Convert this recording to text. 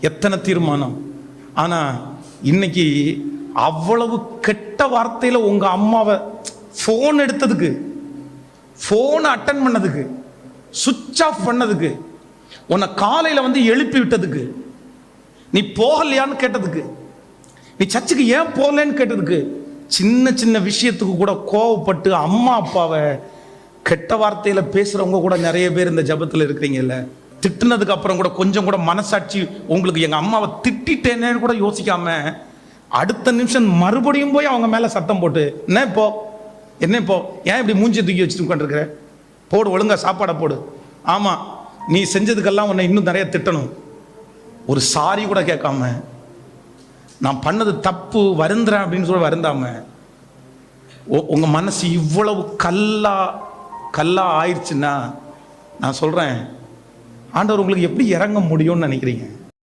எத்தனை தீர்மானம்? ஆனால் இன்னைக்கு அவ்வளவு கெட்ட வார்த்தையில் உங்கள் அம்மாவை ஃபோன் எடுத்ததுக்கு ஃபோனை அட்டன் பண்ணதுக்கு சுவிட்ச் ஆஃப் பண்ணதுக்கு உன்னை காலையில் வந்து எழுப்பி விட்டதுக்கு நீ போகலையான்னு கேட்டதுக்கு நீ சர்ச்சுக்கு ஏன் போகலன்னு கேட்டதுக்கு சின்ன சின்ன விஷயத்துக்கு கூட கோவப்பட்டு அம்மா அப்பாவை கெட்ட வார்த்தையில் பேசுகிறவங்க கூட நிறைய பேர் இந்த ஜபத்துல இருக்கிறீங்கல்ல. திட்டினதுக்கு அப்புறம் கூட கொஞ்சம் கூட மனசாட்சி உங்களுக்கு எங்கள் அம்மாவை திட்டிட்டேனேன்னு கூட யோசிக்காம அடுத்த நிமிஷம் மறுபடியும் போய் அவங்க மேலே சத்தம் போட்டு என்ன இப்போ? என்ன இப்போ? ஏன் இப்படி மூஞ்சி தூக்கி வச்சுட்டு உட்காந்துருக்குற போடு ஒழுங்கா சாப்பாடை போடு. ஆமாம் நீ செஞ்சதுக்கெல்லாம் உன்னை இன்னும் நிறைய திட்டணும். ஒரு சாரி கூட கேட்காம நான் பண்ணது தப்பு வருந்துறேன் அப்படின்னு சொல்லி வருந்தாம உங்கள் மனசு இவ்வளவு கல்லா கல்லா ஆயிடுச்சுன்னா நான் சொல்கிறேன் ஆண்டவர் உங்களுக்கு எப்படி இறங்க முடியும்னு நினைக்கிறீங்க?